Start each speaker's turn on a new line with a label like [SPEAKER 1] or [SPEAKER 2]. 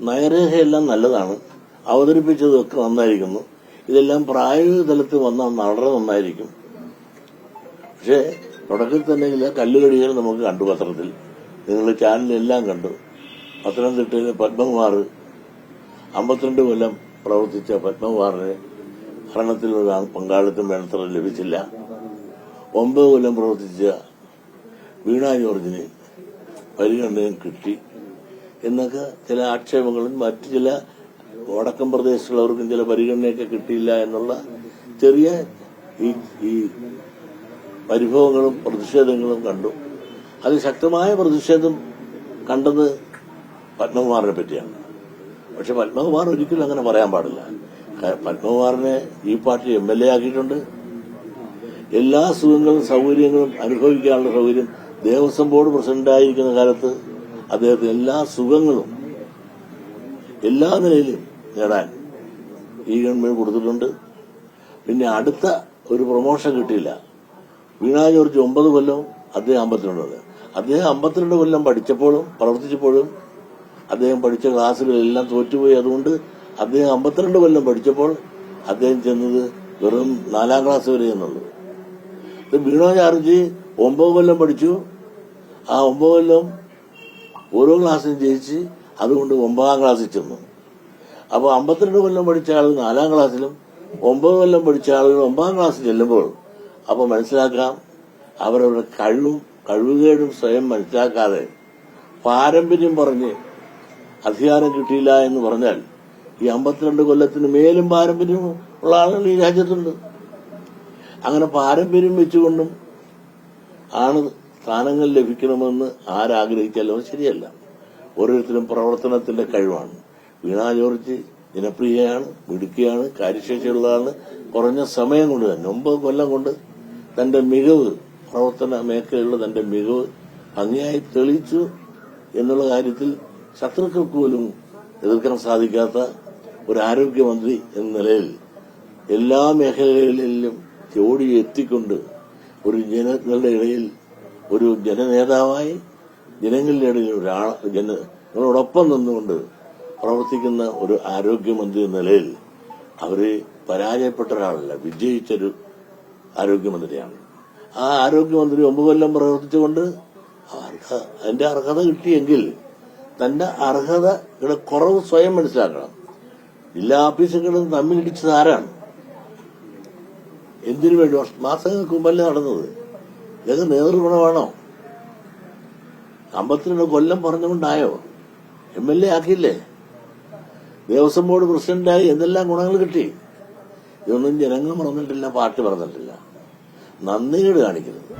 [SPEAKER 1] നയരേഖയെല്ലാം നല്ലതാണ്. അവതരിപ്പിച്ചതൊക്കെ നന്നായിരിക്കുന്നു. ഇതെല്ലാം പ്രായോഗിക തലത്തിൽ വന്നാൽ വളരെ നന്നായിരിക്കും. പക്ഷേ തുടക്കത്തിൽ തന്നെ ചില കല്ലുകടികൾ നമുക്ക് കണ്ടു പത്രത്തിൽ. നിങ്ങൾ ചാനലിലെല്ലാം കണ്ടു. പത്തനംതിട്ടയിലെ പത്മകുമാർ അമ്പത്തിരണ്ട് കൊല്ലം പ്രവർത്തിച്ച പത്മകുമാറിന് ഭരണത്തിൽ ഒരു പങ്കാളിത്തം വേണ്ടത്ര ലഭിച്ചില്ല. ഒമ്പത് കൊല്ലം പ്രവർത്തിച്ച വീണ ജോർജിന് പരിഗണനയും കിട്ടി. എന്നൊക്കെ ചില ആക്ഷേപങ്ങളും മറ്റു ചില വടക്കൻ പ്രദേശത്തുള്ളവർക്കും ചില പരിഗണനയൊക്കെ കിട്ടിയില്ല എന്നുള്ള ചെറിയ ഈ ഈ പരിഭവങ്ങളും പ്രതിഷേധങ്ങളും കണ്ടു. അതിൽ ശക്തമായ പ്രതിഷേധം കണ്ടത് പത്മകുമാറിനെ പറ്റിയാണ്. പക്ഷെ പത്മകുമാർ ഒരിക്കലും അങ്ങനെ പറയാൻ പാടില്ല. പത്മകുമാറിനെ ഈ പാർട്ടി എം എൽ എ ആക്കിയിട്ടുണ്ട്. എല്ലാ സുഖങ്ങളും സൗകര്യങ്ങളും അനുഭവിക്കാനുള്ള സൗകര്യം ദേവസ്വം ബോർഡ് പ്രസിഡന്റായിരിക്കുന്ന കാലത്ത് അദ്ദേഹത്തിന് എല്ലാ സുഖങ്ങളും എല്ലാ നിലയിലും നേടാൻ ഈ ഗവൺമെന്റ് കൊടുത്തിട്ടുണ്ട്. പിന്നെ അടുത്ത ഒരു പ്രൊമോഷൻ കിട്ടിയില്ല. വീണ ജോർജ് ഒമ്പത് കൊല്ലം അദ്ദേഹം അമ്പത്തിരണ്ട് അദ്ദേഹം അമ്പത്തിരണ്ട് കൊല്ലം പഠിച്ചപ്പോഴും പ്രവർത്തിച്ചപ്പോഴും അദ്ദേഹം പഠിച്ച ക്ലാസ്സുകളെല്ലാം തോറ്റുപോയി. അതുകൊണ്ട് അദ്ദേഹം അമ്പത്തിരണ്ട് കൊല്ലം പഠിച്ചപ്പോൾ അദ്ദേഹം ചെന്നത് വെറും നാലാം ക്ലാസ് വരെ എന്നുള്ളത് ഇത് ചാർജ് ഒമ്പത് കൊല്ലം പഠിച്ചു. ആ ഒമ്പത് കൊല്ലം ഓരോ ക്ലാസ്സിലും ജയിച്ച് അതുകൊണ്ട് ഒമ്പതാം ക്ലാസ്സിൽ ചെന്നു. അപ്പോൾ അമ്പത്തിരണ്ട് കൊല്ലം പഠിച്ച ആൾ നാലാം ക്ലാസ്സിലും ഒമ്പത് കൊല്ലം പഠിച്ച ആളുകൾ ഒമ്പതാം ക്ലാസ്സിൽ ചെല്ലുമ്പോൾ അപ്പോൾ മനസ്സിലാക്കാം അവരവരുടെ കഴിവും കഴിവുകേടും സ്വയം മനസ്സിലാക്കാതെ പാരമ്പര്യം പറഞ്ഞ് അധികാരം കിട്ടിയില്ല എന്ന് പറഞ്ഞാൽ ഈ അമ്പത്തിരണ്ട് കൊല്ലത്തിന് മേലും പാരമ്പര്യം ഉള്ള ആളുകൾ ഈ രാജ്യത്തുണ്ട്. അങ്ങനെ പാരമ്പര്യം വെച്ചുകൊണ്ടും ആണ് സ്ഥാനങ്ങൾ ലഭിക്കണമെന്ന് ആരാഗ്രഹിച്ചാലും ശരിയല്ല. ഓരോരുത്തരും പ്രവർത്തനത്തിന്റെ കഴിവാണ്. വീണ ജോർജ് ജനപ്രിയയാണ് മിടുക്കിയാണ് കാര്യശേഷിയുള്ളതാണ്. കുറഞ്ഞ സമയം കൊണ്ട് തന്നെ ഒമ്പത് കൊല്ലം കൊണ്ട് തന്റെ മികവ് പ്രവർത്തന മേഖലയിലുള്ള തന്റെ മികവ് ഭംഗിയായി തെളിയിച്ചു എന്നുള്ള കാര്യത്തിൽ ശത്രുക്കൾക്ക് പോലും എതിർക്കാൻ സാധിക്കാത്ത ഒരു ആരോഗ്യമന്ത്രി എന്ന നിലയിൽ എല്ലാ മേഖലകളിലും ജോഡി എത്തിക്കൊണ്ട് ഒരു ജനങ്ങളുടെ ഇടയിൽ ഒരു ജനനേതാവായി ജനങ്ങളിലെ ഒരാൾ ജന ജനങ്ങളോടൊപ്പം നിന്നുകൊണ്ട് പ്രവർത്തിക്കുന്ന ഒരു ആരോഗ്യമന്ത്രി എന്ന നിലയിൽ അവർ പരാജയപ്പെട്ട ഒരാളല്ല വിജയിച്ചൊരു ആരോഗ്യമന്ത്രിയാണ്. ആ ആരോഗ്യമന്ത്രി ഒമ്പത് കൊല്ലം പ്രവർത്തിച്ചുകൊണ്ട് അതിന്റെ അർഹത കിട്ടിയെങ്കിൽ തന്റെ അർഹതയുടെ കുറവ് സ്വയം മനസ്സിലാക്കണം. ജില്ലാ ഓഫീസുകളും തമ്മിലിടിച്ചത് ആരാണ്? എന്തിനു വേണ്ടി? മാസങ്ങൾക്ക് മുമ്പല്ലേ നടന്നത്? ഇതൊക്കെ നേതൃഗുണമാണോ അമ്പത്തിരണ്ട് കൊല്ലം പറഞ്ഞുകൊണ്ടായോ? എം എൽ എ ആക്കിയില്ലേ? ദേവസ്വം ബോർഡ് പ്രസിഡന്റായി എന്തെല്ലാം ഗുണങ്ങൾ കിട്ടി? ഇതൊന്നും ജനങ്ങൾ മറന്നിട്ടില്ല പാർട്ടി പറഞ്ഞിട്ടില്ല നന്ദികേട് കാണിക്കുന്നത്